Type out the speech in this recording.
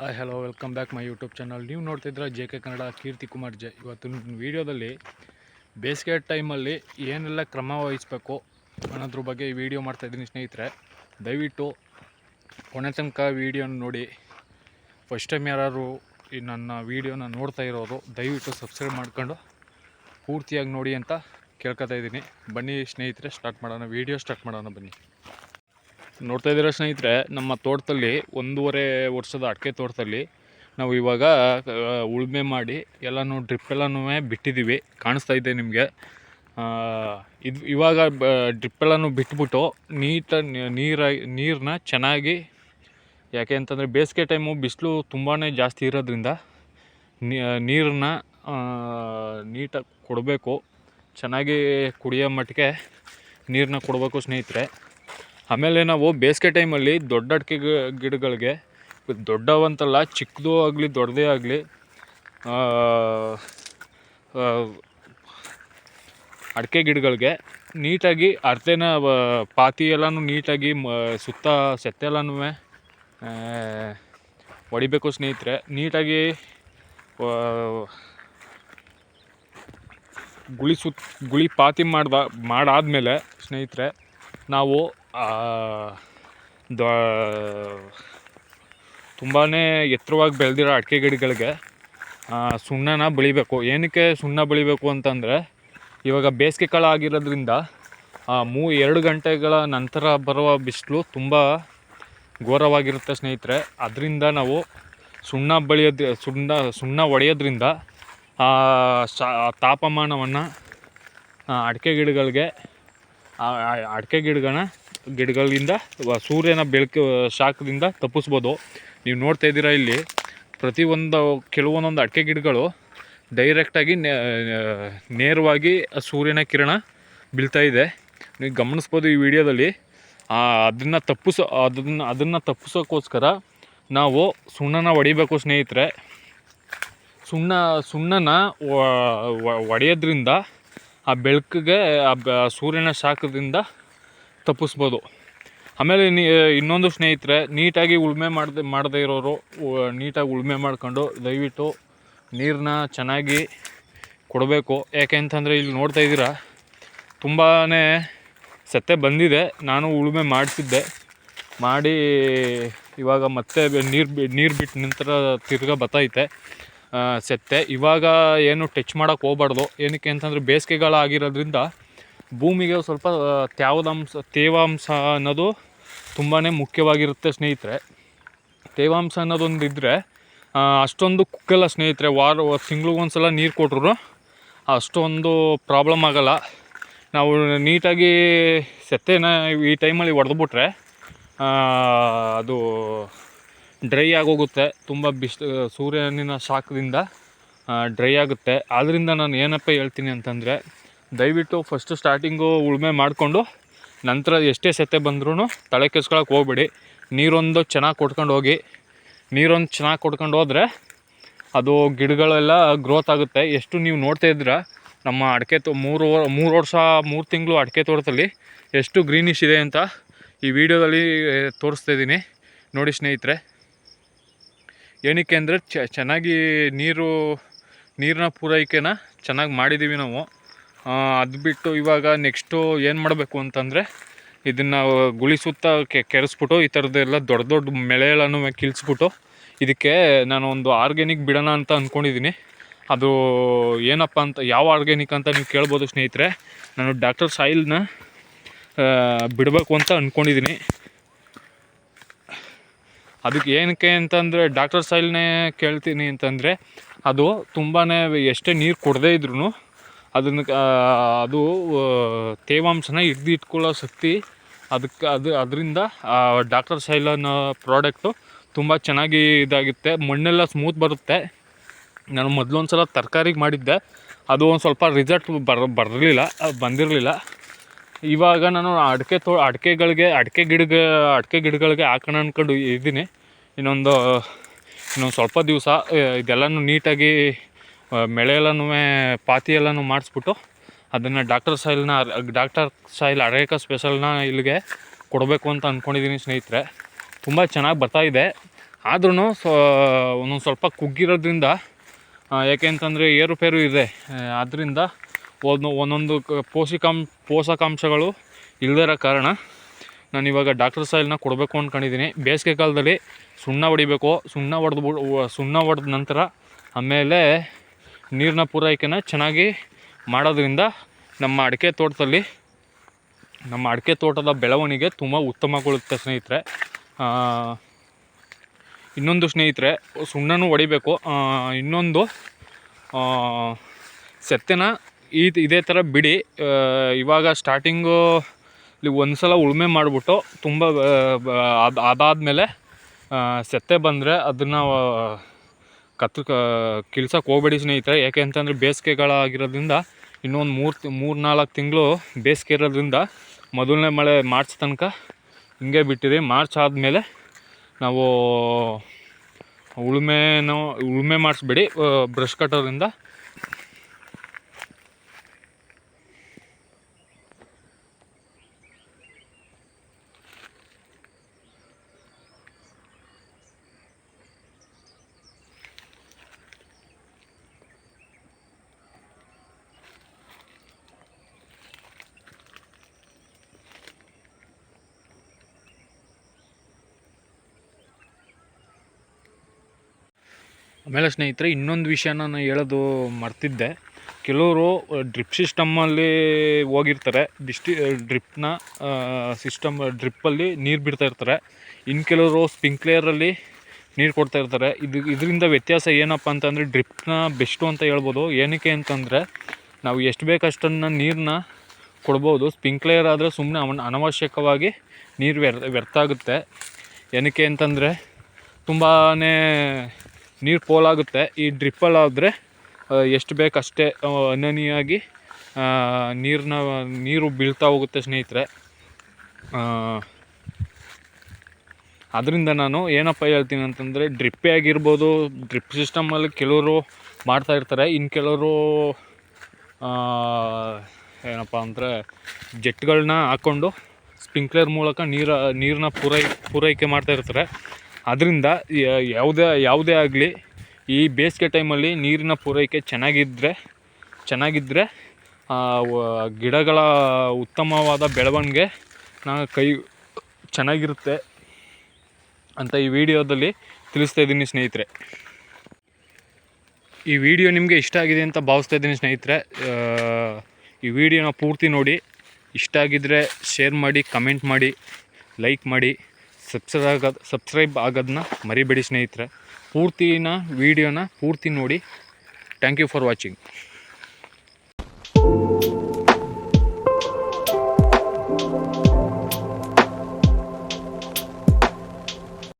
Hi hello welcome back my YouTube channel ನೀವು ನೋಡ್ತಿದ್ರೆ J K Kannada Keerthi Kumar ಜೈ. ಇವತ್ತಿನ ವೀಡಿಯೋದಲ್ಲಿ ಬೇಸಿಗೆ ಟೈಮಲ್ಲಿ ಏನೆಲ್ಲ ಕ್ರಮ ವಹಿಸಬೇಕು ಅನ್ನೋದ್ರ ಬಗ್ಗೆ ಈ ವಿಡಿಯೋ ಮಾಡ್ತಾಯಿದ್ದೀನಿ ಸ್ನೇಹಿತರೆ. ದಯವಿಟ್ಟು ಕೊನೆ ತನಕ ವೀಡಿಯೋನ ನೋಡಿ. ಫಸ್ಟ್ ಟೈಮ್ ಯಾರು ಈ ನನ್ನ ವೀಡಿಯೋನ ನೋಡ್ತಾ ಇರೋದು ದಯವಿಟ್ಟು ಸಬ್ಸ್ಕ್ರೈಬ್ ಮಾಡ್ಕೊಂಡು ಪೂರ್ತಿಯಾಗಿ ನೋಡಿ ಅಂತ ಕೇಳ್ಕೊತಾ ಇದ್ದೀನಿ. ಬನ್ನಿ ಸ್ನೇಹಿತರೆ ಸ್ಟಾರ್ಟ್ ಮಾಡೋಣ. ವೀಡಿಯೋ ಸ್ಟಾರ್ಟ್ ಮಾಡೋಣ, ಬನ್ನಿ. ನೋಡ್ತಾ ಇದ್ದೀರಾ ಸ್ನೇಹಿತರೆ, ನಮ್ಮ ತೋಟದಲ್ಲಿ ಒಂದೂವರೆ ವರ್ಷದ ಅಡಿಕೆ ತೋಟದಲ್ಲಿ ನಾವು ಇವಾಗ ಉಳುಮೆ ಮಾಡಿ ಎಲ್ಲನೂ, ಡ್ರಿಪ್ ಎಲ್ಲನೂ ಬಿಟ್ಟಿದ್ದೀವಿ, ಕಾಣಿಸ್ತಾ ಇದೆ ನಿಮಗೆ. ಇದು, ಇವಾಗ ಬ ಡ್ರಿಪ್ ಎಲ್ಲನೂ ಬಿಟ್ಬಿಟ್ಟು ನೀಟ ನೀರ ನೀರನ್ನ ಚೆನ್ನಾಗಿ, ಯಾಕೆ ಅಂತಂದರೆ ಬೇಸಿಗೆ ಟೈಮು ಬಿಸಿಲು ತುಂಬಾ ಜಾಸ್ತಿ ಇರೋದ್ರಿಂದ ನೀರನ್ನ ನೀಟಾಗಿ ಕೊಡಬೇಕು, ಚೆನ್ನಾಗಿ ಕುಡಿಯೋ ಮಟ್ಟಿಗೆ ನೀರನ್ನ ಕೊಡಬೇಕು ಸ್ನೇಹಿತರೆ. ಆಮೇಲೆ ನಾವು ಬೇಸಿಗೆ ಟೈಮಲ್ಲಿ ದೊಡ್ಡ ಅಡಿಕೆ ಗಿಡಗಳಿಗೆ ದೊಡ್ಡವಂತಲ್ಲ, ಚಿಕ್ಕದು ಆಗಲಿ, ದೊಡ್ಡದೇ ಆಗಲಿ ಅಡಿಕೆ ಗಿಡಗಳಿಗೆ ನೀಟಾಗಿ ಅರ್ಧೆನ ಪಾತಿ ಎಲ್ಲನೂ ನೀಟಾಗಿ ಮ, ಸುತ್ತ ಸೆತ್ತೆಲ್ಲನೂ ಹೊಡಿಬೇಕು ಸ್ನೇಹಿತರೆ. ನೀಟಾಗಿ ಗುಳಿ ಸುತ್, ಗುಳಿ ಪಾತಿ ಮಾಡ್ದ, ಮಾಡಾದಮೇಲೆ ಸ್ನೇಹಿತರೆ, ನಾವು ದೊ ತುಂಬಾ ಎತ್ತರವಾಗಿ ಬೆಳೆದಿರೋ ಅಡಿಕೆ ಗಿಡಗಳಿಗೆ ಸುಣ್ಣನ ಬೆಳಿಬೇಕು. ಏನಕ್ಕೆ ಸುಣ್ಣ ಬೆಳಿಬೇಕು ಅಂತಂದರೆ, ಇವಾಗ ಬೇಸಿಗೆ ಕಾಲ ಆಗಿರೋದ್ರಿಂದ ಮೂ, ಎರಡು ಗಂಟೆಗಳ ನಂತರ ಬರುವ ಬಿಸಿಲು ತುಂಬ ಘೋರವಾಗಿರುತ್ತೆ ಸ್ನೇಹಿತರೆ. ಅದರಿಂದ ನಾವು ಸುಣ್ಣ ಬೆಳೆಯೋದು, ಸುಣ್ಣ ಸುಣ್ಣ ಒಡೆಯೋದ್ರಿಂದ ತಾಪಮಾನವನ್ನು ಅಡಿಕೆ ಗಿಡಗಳಿಗೆ ಅಡಿಕೆ ಗಿಡಗಳನ್ನ ಗಿಡಗಳಿಂದ ಸೂರ್ಯನ ಬೆಳಕು ಶಾಖದಿಂದ ತಪ್ಪಿಸ್ಬೋದು. ನೀವು ನೋಡ್ತಾ ಇದ್ದೀರಾ ಇಲ್ಲಿ, ಪ್ರತಿಯೊಂದು ಕೆಲವೊಂದೊಂದು ಅಡಿಕೆ ಗಿಡಗಳು ಡೈರೆಕ್ಟಾಗಿ ನೇರವಾಗಿ ಸೂರ್ಯನ ಕಿರಣ ಬೀಳ್ತಾ ಇದೆ. ನೀವು ಗಮನಿಸ್ಬೋದು ಈ ವಿಡಿಯೋದಲ್ಲಿ ಅದನ್ನು ತಪ್ಪಿಸೋ, ಅದನ್ನು ಅದನ್ನು ತಪ್ಪಿಸೋಕ್ಕೋಸ್ಕರ ನಾವು ಸುಣ್ಣನ ಹೊಡಿಬೇಕು ಸ್ನೇಹಿತರೆ. ಸುಣ್ಣ, ಸುಣ್ಣನ ಹೊಡೆಯೋದ್ರಿಂದ ಆ ಬೆಳಕಿಗೆ, ಆ ಸೂರ್ಯನ ಶಾಖದಿಂದ ತಪ್ಪಿಸ್ಬೋದು. ಆಮೇಲೆ ಇನ್ನೊಂದು ಸ್ನೇಹಿತರೆ, ನೀಟಾಗಿ ಉಳುಮೆ ಮಾಡದೆ, ಮಾಡದೇ ಇರೋರು ನೀಟಾಗಿ ಉಳುಮೆ ಮಾಡ್ಕೊಂಡು ದಯವಿಟ್ಟು ನೀರನ್ನ ಚೆನ್ನಾಗಿ ಕೊಡಬೇಕು. ಯಾಕೆ ಅಂತಂದರೆ ಇಲ್ಲಿ ನೋಡ್ತಾ ಇದ್ದೀರಾ ತುಂಬಾ ಸತ್ತೆ ಬಂದಿದೆ. ನಾನು ಉಳುಮೆ ಮಾಡಿಸಿದ್ದೆ. ಮಾಡಿ ಇವಾಗ ಮತ್ತೆ ನೀರು ನೀರು ಬಿಟ್ಟು ನಿಂತರ ತಿರ್ಗಾ ಬತ್ತೈತೆ. ಸತ್ತೆ. ಇವಾಗ ಏನು ಟಚ್ ಮಾಡೋಕೆ ಹೋಗ್ಬಾರ್ದು. ಏನಕ್ಕೆ ಅಂತಂದರೆ ಬೇಸಿಗೆಗಾಲ ಆಗಿರೋದ್ರಿಂದ ಭೂಮಿಗೆ ಸ್ವಲ್ಪ ತ್ಯಾವದಾಂಶ ತೇವಾಂಶ ಅನ್ನೋದು ತುಂಬಾ ಮುಖ್ಯವಾಗಿರುತ್ತೆ ಸ್ನೇಹಿತರೆ. ತೇವಾಂಶ ಅನ್ನೋದೊಂದು ಇದ್ದರೆ ಅಷ್ಟೊಂದು ಕುಕ್ಕಲ್ಲ ಸ್ನೇಹಿತರೆ. ವಾರ ತಿಂಗ್ಳಿಗೊಂದ್ಸಲ ಸಲ ನೀರು ಕೊಟ್ಟರು ಅಷ್ಟೊಂದು ಪ್ರಾಬ್ಲಮ್ ಆಗೋಲ್ಲ. ನಾವು ನೀಟಾಗಿ ಸೆತ್ತೇನ ಈ ಟೈಮಲ್ಲಿ ಹೊಡೆದ್ಬಿಟ್ರೆ ಅದು ಡ್ರೈ ಆಗೋಗುತ್ತೆ. ತುಂಬ ಬಿಸ್ ಸೂರ್ಯನಿನ ಶಾಖದಿಂದ ಡ್ರೈ ಆಗುತ್ತೆ. ಆದ್ದರಿಂದ ನಾನು ಏನಪ್ಪ ಹೇಳ್ತೀನಿ ಅಂತಂದರೆ ದಯವಿಟ್ಟು ಫಸ್ಟು ಸ್ಟಾರ್ಟಿಂಗು ಉಳುಮೆ ಮಾಡಿಕೊಂಡು, ನಂತರ ಎಷ್ಟೇ ಸೆತ್ತೆ ಬಂದ್ರೂ ತಲೆ ಕೆಸ್ಕೊಳಕ್ಕೆ ಹೋಗ್ಬೇಡಿ. ನೀರೊಂದು ಚೆನ್ನಾಗಿ ಕೊಟ್ಕೊಂಡು ಹೋಗಿ. ನೀರೊಂದು ಚೆನ್ನಾಗಿ ಕೊಟ್ಕೊಂಡು ಹೋದರೆ ಅದು ಗಿಡಗಳೆಲ್ಲ ಗ್ರೋತ್ ಆಗುತ್ತೆ. ಎಷ್ಟು ನೀವು ನೋಡ್ತಾ ಇದ್ದೀರಾ, ನಮ್ಮ ಅಡಿಕೆ ತೋ, ಮೂರು ಮೂರು ವರ್ಷ, ಮೂರು ತಿಂಗಳು ಅಡಿಕೆ ತೋಟದಲ್ಲಿ ಎಷ್ಟು ಗ್ರೀನಿಶ್ ಇದೆ ಅಂತ ಈ ವಿಡಿಯೋದಲ್ಲಿ ತೋರಿಸ್ತಾ ಇದ್ದೀನಿ. ನೋಡಿ ಸ್ನೇಹಿತರೆ, ಏನಕ್ಕೆ ಅಂದರೆ ಚೆನ್ನಾಗಿ ನೀರು, ನೀರಿನ ಪೂರೈಕೆನ ಚೆನ್ನಾಗಿ ಮಾಡಿದ್ದೀವಿ ನಾವು. ಅದು ಬಿಟ್ಟು ಇವಾಗ ನೆಕ್ಸ್ಟು ಏನು ಮಾಡಬೇಕು ಅಂತಂದರೆ ಇದನ್ನು ಗುಳಿ ಸುತ್ತ ಕೆರೆಸ್ಬಿಟ್ಟು ಈ ಥರದ್ದೆಲ್ಲ ದೊಡ್ಡ ದೊಡ್ಡ ಮೆಳೆಗಳನ್ನು ಕಿಳಿಸ್ಬಿಟ್ಟು ಇದಕ್ಕೆ ನಾನು ಒಂದು ಆರ್ಗ್ಯಾನಿಕ್ ಬಿಡೋಣ ಅಂತ ಅಂದ್ಕೊಂಡಿದ್ದೀನಿ ಅದು ಏನಪ್ಪ ಅಂತ, ಯಾವ ಆರ್ಗ್ಯಾನಿಕ್ ಅಂತ ನೀವು ಕೇಳ್ಬೋದು ಸ್ನೇಹಿತರೆ, ನಾನು ಡಾಕ್ಟರ್ ಸಾಯಿಲ್ನ ಬಿಡಬೇಕು ಅಂತ ಅಂದ್ಕೊಂಡಿದ್ದೀನಿ ಅದಕ್ಕೆ ಏನಕ್ಕೆ ಅಂತಂದರೆ ಡಾಕ್ಟರ್ ಸಾಯಿಲ್ನೇ ಕೇಳ್ತೀನಿ ಅಂತಂದರೆ, ಅದು ತುಂಬಾ ಎಷ್ಟೇ ನೀರು ಕೊಡದೇ ಇದ್ರೂ ಅದನ್ನು ಅದು ತೇವಾಂಶನ ಹಿಡ್ದು ಇಟ್ಕೊಳ್ಳೋ ಶಕ್ತಿ ಅದಕ್ಕೆ, ಅದು, ಅದರಿಂದ ಡಾಕ್ಟರ್ ಶೈಲನ್ ಪ್ರಾಡಕ್ಟು ತುಂಬ ಚೆನ್ನಾಗಿ ಇದಾಗುತ್ತೆ. ಮಣ್ಣೆಲ್ಲ ಸ್ಮೂತ್ ಬರುತ್ತೆ. ನಾನು ಮೊದಲೊಂದು ಸಲ ತರಕಾರಿಗೆ ಮಾಡಿದ್ದೆ. ಅದು ಒಂದು ಸ್ವಲ್ಪ ರಿಸಲ್ಟ್ ಬರ್, ಬರಲಿಲ್ಲ, ಬಂದಿರಲಿಲ್ಲ. ಇವಾಗ ನಾನು ಅಡಿಕೆ ತೋ, ಅಡಿಕೆಗಳಿಗೆ, ಅಡಿಕೆ ಗಿಡಗ, ಅಡಿಕೆ ಗಿಡಗಳಿಗೆ ಹಾಕೋಣ ಅಂದ್ಕೊಂಡು ಇದ್ದೀನಿ. ಇನ್ನೊಂದು ಇನ್ನೊಂದು ಸ್ವಲ್ಪ ದಿವಸ, ಇದೆಲ್ಲನೂ ನೀಟಾಗಿ ಮೆಳೆ ಎಲ್ಲನೂ ಪಾತಿ ಮಾಡಿಸ್ಬಿಟ್ಟು ಅದನ್ನು ಡಾಕ್ಟರ್ ಸಾಯಿಲ್ನ ಡಾಕ್ಟರ್ ಸಾಯಿಲ್ ಅರೇಕ ಸ್ಪೆಷಲ್ನ ಇಲ್ಲಿಗೆ ಕೊಡಬೇಕು ಅಂತ ಅಂದ್ಕೊಂಡಿದ್ದೀನಿ ಸ್ನೇಹಿತರೆ. ತುಂಬ ಚೆನ್ನಾಗಿ ಬರ್ತಾಯಿದೆ ಆದ್ರೂ ಸೊ, ಒಂದೊಂದು ಸ್ವಲ್ಪ ಕುಗ್ಗಿರೋದ್ರಿಂದ ಯಾಕೆ ಅಂತಂದರೆ ಏರುಪೇರು ಇದೆ. ಆದ್ದರಿಂದ ಒಂದು, ಒಂದೊಂದು ಪೋಷಕಾಂ, ಪೋಷಕಾಂಶಗಳು ಇಲ್ಲದಿರೋ ಕಾರಣ ನಾನು ಇವಾಗ ಡಾಕ್ಟರ್ ಸಾಯಿಲ್ನ ಕೊಡಬೇಕು ಅಂದ್ಕೊಂಡಿದ್ದೀನಿ ಬೇಸಿಗೆ ಕಾಲದಲ್ಲಿ ಸುಣ್ಣ ಹೊಡಿಬೇಕು. ಸುಣ್ಣ ಹೊಡೆದು ಸುಣ್ಣ ಹೊಡೆದ ನಂತರ ಆಮೇಲೆ ನೀರಿನ ಪೂರೈಕೆನ ಚೆನ್ನಾಗಿ ಮಾಡೋದ್ರಿಂದ ನಮ್ಮ ಅಡಿಕೆ ತೋಟದಲ್ಲಿ, ನಮ್ಮ ಅಡಿಕೆ ತೋಟದ ಬೆಳವಣಿಗೆ ತುಂಬ ಉತ್ತಮಗೊಳ್ಳುತ್ತೆ ಸ್ನೇಹಿತರೆ. ಇನ್ನೊಂದು ಸ್ನೇಹಿತರೆ, ಸುಣ್ಣನೂ ಹೊಡಿಬೇಕು. ಇನ್ನೊಂದು ಸೆತ್ತೆನ ಈ ಇದೇ ಥರ ಬಿಡಿ. ಇವಾಗ ಸ್ಟಾರ್ಟಿಂಗು ಒಂದು ಸಲ ಉಳುಮೆ ಮಾಡಿಬಿಟ್ಟು ತುಂಬ ಅದು ಅದಾದಮೇಲೆ ಸೆತ್ತೆ ಬಂದರೆ ಅದನ್ನು ಕತ್ತು ಕಿಲ್ಸಕ್ಕೆ ಹೋಗ್ಬೇಡಿ ಸ್ನೇಹಿತರೆ. ಯಾಕೆ ಅಂತಂದರೆ ಬೇಸಿಗೆಗಳಾಗಿರೋದ್ರಿಂದ ಇನ್ನೊಂದು ಮೂರು ಮೂರು ನಾಲ್ಕು ತಿಂಗಳು ಬೇಸಿಗೆ ಇರೋದ್ರಿಂದ ಮೊದಲನೇ ಮಳೆ ಮಾರ್ಚ್ ತನಕ ಹಿಂಗೆ ಬಿಟ್ಟಿರಿ ಮಾರ್ಚ್ ಆದಮೇಲೆ ನಾವು ಉಳುಮೆನೋ, ಉಳುಮೆ ಮಾಡಿಸ್ಬೇಡಿ. ಬ್ರಷ್ ಕಟ್ಟೋದ್ರಿಂದ ಆಮೇಲೆ ಸ್ನೇಹಿತರೆ, ಇನ್ನೊಂದು ವಿಷಯನ ನಾನು ಹೇಳೋದು ಮರ್ತಿದ್ದೆ. ಕೆಲವರು ಡ್ರಿಪ್ ಸಿಸ್ಟಮ್ಮಲ್ಲಿ ಹೋಗಿರ್ತಾರೆ. ಡಿಸ್ಟಿ ಡ್ರಿಪ್ನ ಸಿಸ್ಟಮ್ ಡ್ರಿಪ್ಪಲ್ಲಿ ನೀರು ಬಿಡ್ತಾ ಇರ್ತಾರೆ. ಇನ್ನು ಕೆಲವರು ಸ್ಪಿಂಕ್ಲೇರಲ್ಲಿ ನೀರು ಕೊಡ್ತಾ ಇರ್ತಾರೆ. ಇದು, ಇದರಿಂದ ವ್ಯತ್ಯಾಸ ಏನಪ್ಪ ಅಂತಂದರೆ ಡ್ರಿಪ್ನ ಬೆಸ್ಟು ಅಂತ ಹೇಳ್ಬೋದು. ಏನಕ್ಕೆ ಅಂತಂದರೆ, ನಾವು ಎಷ್ಟು ಬೇಕಷ್ಟನ್ನು ನೀರನ್ನ ಕೊಡ್ಬೋದು. ಸ್ಪಿಂಕ್ಲೇರ್ ಆದರೆ ಸುಮ್ಮನೆ ಅವನ ಅನವಶ್ಯಕವಾಗಿ ನೀರು ವ್ಯರ್, ವ್ಯರ್ಥ ಆಗುತ್ತೆ. ಏನಕ್ಕೆ ಅಂತಂದರೆ ತುಂಬಾ ನೀರು ಪೋಲಾಗುತ್ತೆ ಈ ಡ್ರಿಪ್ಪಲ್ಲಾದರೆ ಎಷ್ಟು ಬೇಕಷ್ಟೇ ಅನನಿಯಾಗಿ ನೀರನ್ನ ನೀರು ಬೀಳ್ತಾ ಹೋಗುತ್ತೆ ಸ್ನೇಹಿತರೆ. ಅದರಿಂದ ನಾನು ಏನಪ್ಪ ಹೇಳ್ತೀನಿ ಅಂತಂದರೆ ಡ್ರಿಪ್ಪೇ ಆಗಿರ್ಬೋದು ಡ್ರಿಪ್ ಸಿಸ್ಟಮಲ್ಲಿ ಕೆಲವರು ಮಾಡ್ತಾ ಇರ್ತಾರೆ. ಇನ್ನು ಕೆಲವರು ಏನಪ್ಪ ಅಂದರೆ ಜೆಟ್ಗಳನ್ನ ಹಾಕ್ಕೊಂಡು ಸ್ಪ್ರಿಂಕ್ಲರ್ ಮೂಲಕ ನೀರು ನೀರನ್ನ ಪೂರೈ, ಪೂರೈಕೆ ಮಾಡ್ತಾ ಇರ್ತಾರೆ. ಅದರಿಂದ ಯಾವುದೇ ಯಾವುದೇ ಆಗಲಿ ಈ ಬೇಸಿಗೆ ಟೈಮಲ್ಲಿ ನೀರಿನ ಪೂರೈಕೆ ಚೆನ್ನಾಗಿದ್ದರೆ ಚೆನ್ನಾಗಿದ್ದರೆ ಗಿಡಗಳ ಉತ್ತಮವಾದ ಬೆಳವಣಿಗೆ ನಾ ಕೈ, ಚೆನ್ನಾಗಿರುತ್ತೆ ಅಂತ ಈ ವಿಡಿಯೋದಲ್ಲಿ ತಿಳಿಸ್ತಾ ಇದ್ದೀನಿ ಸ್ನೇಹಿತರೆ. ಈ ವಿಡಿಯೋ ನಿಮಗೆ ಇಷ್ಟ ಆಗಿದೆ ಅಂತ ಭಾವಿಸ್ತಾ ಇದ್ದೀನಿ ಸ್ನೇಹಿತರೆ. ಈ ವಿಡಿಯೋನ ಪೂರ್ತಿ ನೋಡಿ. ಇಷ್ಟ ಆಗಿದ್ದರೆ ಶೇರ್ ಮಾಡಿ, ಕಮೆಂಟ್ ಮಾಡಿ, ಲೈಕ್ ಮಾಡಿ. ಸಬ್ಸ್ಕ್ರೈಬ್ ಆಗೋದು ಸಬ್ಸ್ಕ್ರೈಬ್ ಆಗೋದನ್ನ ಮರಿಬೇಡಿ ಸ್ನೇಹಿತರೆ. ಪೂರ್ತಿನ ವಿಡಿಯೋನ ಪೂರ್ತಿ ನೋಡಿ. Thank you for watching